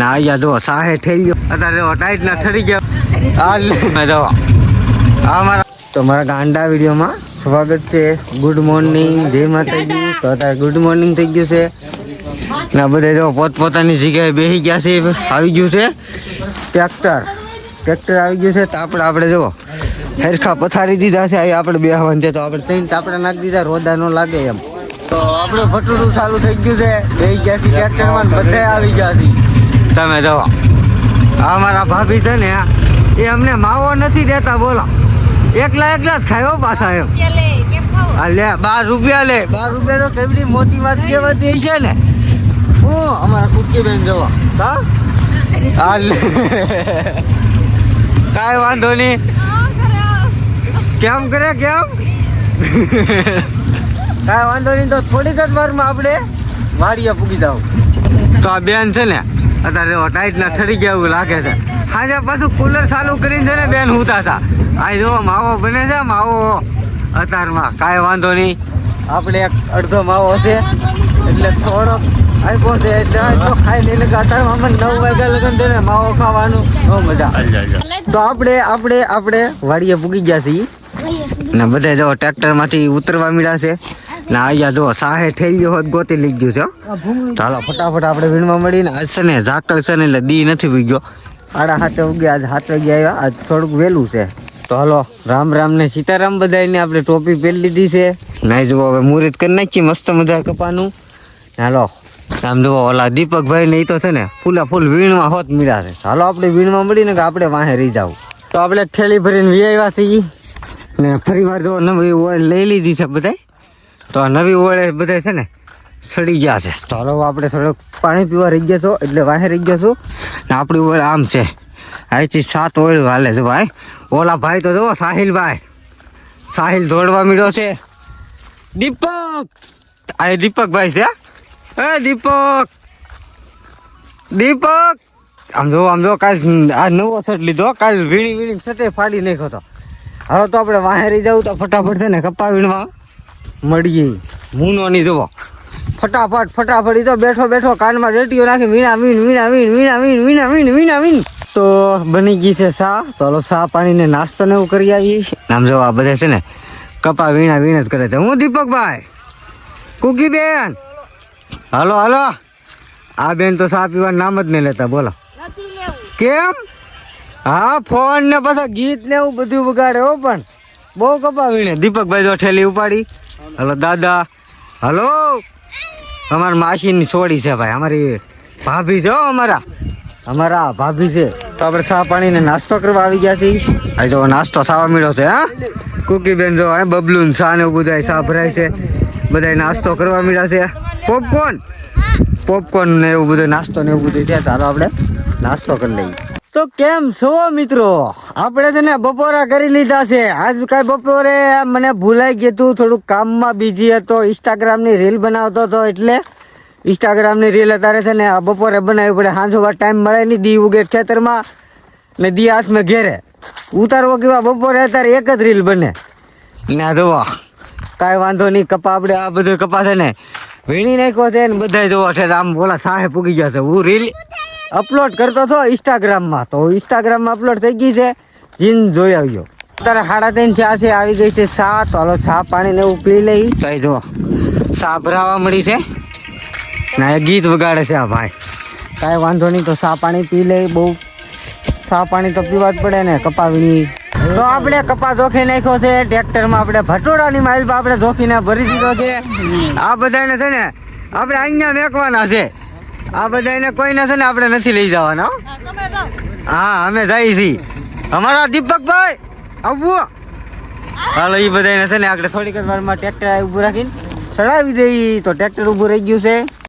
ના, અહીંયા જો સાહે થઈ ગયો. અત્યારે જો ટાઈટ ના ઠરી ગયો. આ જો. આ મારા તો મારા ગાંડા વિડીયોમાં સ્વાગત છે. ગુડ મોર્નિંગ જય માતાજી. તો અત્યારે ગુડ મોર્નિંગ થઈ ગયું છે. ના બધા જો પોતપોતાની જગ્યાએ બેસી ગયા છે. આવી ગયું છે. ટ્રેક્ટર ટ્રેક્ટર આવી ગયું છે. તો આપણે આપણે જો હેરખા પથારી દીધા છે. અહીં આપણે બેહવાનું છે. તો આપણે ત્રણ ચાપડા નાખી દીધા. રોદા ન લાગે એમ. તો આપણું ફટુડું ચાલુ થઈ ગયું છે. બે ગયા છે ટ્રેક્ટરમાં બધા આવી ગયા છે તમે જો અમારા ભાભી છે ને એ અમને માવો નથી દેતા બોલો. એકલા એકલા જ ખાયો પાછા એમ. લે બાર રૂપિયા લે. બાર રૂપિયા તો કેવડી મોટી વાત કહેવાતી છે ને. હું અમારા કુટકી બેન જવા હા કાંઈ વાંધો નહીં. કેમ કરે કેમ? કાંઈ વાંધો નહીં તો થોડીક જ વારમાં આપણે વાડીએ પૂગી જાવ તો આ બેન છે ને અત્યારે ટાઈટ ના ઠરી ગયા એવું લાગે છે. આજે પાછું કુલર ચાલુ કરીને છે ને બેન હુતા હતા આ જો માવો બને છે માવો. અત્યારમાં કાંઈ વાંધો નહીં. આપણે એક અડધો માવો છે. એટલે થોડોક આપ્યો છે એટલે ખાઈ લઈને અત્યારમાં નવ વાગ્યા લગન છે ને માવો ખાવાનું. બહુ મજા તો આપણે આપણે આપણે વાડીએ પૂગી ગયા છીએ. ને બધા જો ટ્રેક્ટરમાંથી ઉતરવા મળ્યા છે. ને અહીંયા જો સાહે થઈ ગયો હોત ગોતી લઈ ગયું છે હાલો ફટાફટ આપણે વીણવા મળીને આજ છે ને ઝાકળ છે ને એટલે દી નથી ઉગી ગયો આડા હાથે ઉગ્યા આજ હાથ વાગે આવ્યા આજ થોડુંક વહેલું છે. તો હલો રામ રામ ને સીતારામ બધાને આપણે ટોપી પહેરી લીધી છે. નાઈ જુઓ હવે મુહૂર્ત કરી નાખીએ મસ્ત મજા કપાનું. હાલો આમ જુઓ ઓલા દીપકભાઈ ને એ તો છે ને ફૂલા ફૂલ વીણવા હોત મીડા છે. હાલો આપણે વીણવા મળીને કે આપણે વાહે રહી જાવ તો આપણે ઠેલી ભરીને વી આવ્યા છીએ. ને ફરી વાર જો નવી ઓઇલ લઈ લીધી છે બધાય. તો આ નવી ઓળે બધા છે ને સડી ગયા છે. તો આપણે થોડુંક પાણી પીવા રહી ગયા છો, એટલે વાહે રહી ગયા છું. ને આપણી ઓળ આમ છે. અહીંથી સાત ઓળ વાલે છે ભાઈ. ઓલા ભાઈ તો જુઓ સાહિલભાઈ. સાહિલ દોડવા મળ્યો છે. દીપક! આ દીપકભાઈ છે એ દીપક! દીપક! આમ જો આમ જો કાલ આ નવો શર્ટ લીધો, કાલ વીણી વીણી સટે ફાડી નાખ્યો હતો. હવે તો આપણે વાહે રહી જવું તો ફટાફટ છે ને કપા વીણવા. મળીએ. મૂનો નહીં જુઓ. ફટાફટ ફટાફટ તો બેઠો બેઠો કાનમાં રેટીઓ નાખી વીણા વીણ વીણા વીણ વીણા વીણ વીણા વીણ વીણા વીણ. તો બની ગઈ છે સા. તો હાલો સા પાણીને નાસ્તો ને એવું કરી આવી આમ જો આ બધા છે ને કપા વીણા વીણ જ કરે છે. હું દીપકભાઈ. કુકી બેન હાલો હાલો. આ બેન તો સા પીવાનું નામ જ નહીં લેતા બોલો. કેમ? હા ફોન ને પાછા ગીત ને એવું બધું વગાડે હો પણ. બહુ કપા વીણે. દીપકભાઈ જો ઠેલી ઉપાડી. હલો દાદા. હલો. અમારા માસીની છોડી છે ભાઈ, અમારી ભાભી છે હો અમારા. અમારા ભાભી છે. તો આપણે ચા પાણીને નાસ્તો કરવા આવી ગયા છીએ. આ જો નાસ્તો થવા મળ્યો છે, હા? કુકી બેન જો, હે બબલું ને ચા ને બધા ચા ભરાય છે. બધા નાસ્તો કરવા મળ્યા છે. પોપકોર્ન પોપકોર્ન ને એવું બધું, નાસ્તો ને એવું બધું છે. ચાલો આપણે નાસ્તો કરી લઈએ. તો કેમ છો મિત્રો? આપણે છે ને બપોરા કરી લીધા છે. આજ કાંઈ બપોરે મને ભૂલાઈ ગયું હતું. થોડુંક કામમાં બીજી હતો. ઇન્સ્ટાગ્રામની રીલ બનાવતો હતો એટલે ઇન્સ્ટાગ્રામની રીલ અત્યારે છે ને બપોરે બનાવવી પડે. સાંજો ટાઈમ મળે નહીં. દી ઉગે ખેતરમાં ને દી હાથમાં ઘેરે. ઉતારવો કેવા? બપોરે અત્યારે એક જ રીલ બને. ને જોવો કાંઈ વાંધો નહીં. કપા આપણે આ બધું કપા છે ને. વીણી નાખ્યો છે ને બધા જોવો છે આમ બોલા સાહે પૂગી ગયા છે. હું રીલ અપલોડ કરતો હતો ઇન્સ્ટાગ્રામમાં તો ઇન્સ્ટાગ્રામમાં અપલોડ થઈ ગઈ છે. જીન જોઈ આવ્યો અત્યારે સાડા ત્રણ ચા છે, આવી ગઈ છે સા તો હાલો સા પાણી ને એવું પી લઈ. તો જો સા ભરાવા મળી છે. ના એ ગીત વગાડે છે આ ભાઈ. કાંઈ વાંધો નહીં, તો સા પાણી પી લઈ. બહુ સા પાણી તો પીવા જ પડે ને કપાવીની. તો આપણે કપા જોખી નાખ્યો છે. ટ્રેક્ટરમાં આપણે ભટોડાની માઇલ આપણે જોખીને ભરી દીધો છે. આ બધાને છે ને, આપણે અહીંયા મેકવાના છે. આ બધાને કોઈને છે ને આપણે નથી લઈ જવાના હા, અમે જઈ છીએ અમારા દીપકભાઈ આવવું હાલો એ બધાને છે ને આપણે થોડીક વારમાં ટ્રેક્ટર ઊભું રાખીને ચડાવી દઈએ તો ટ્રેક્ટર ઊભું રહી ગયું છે.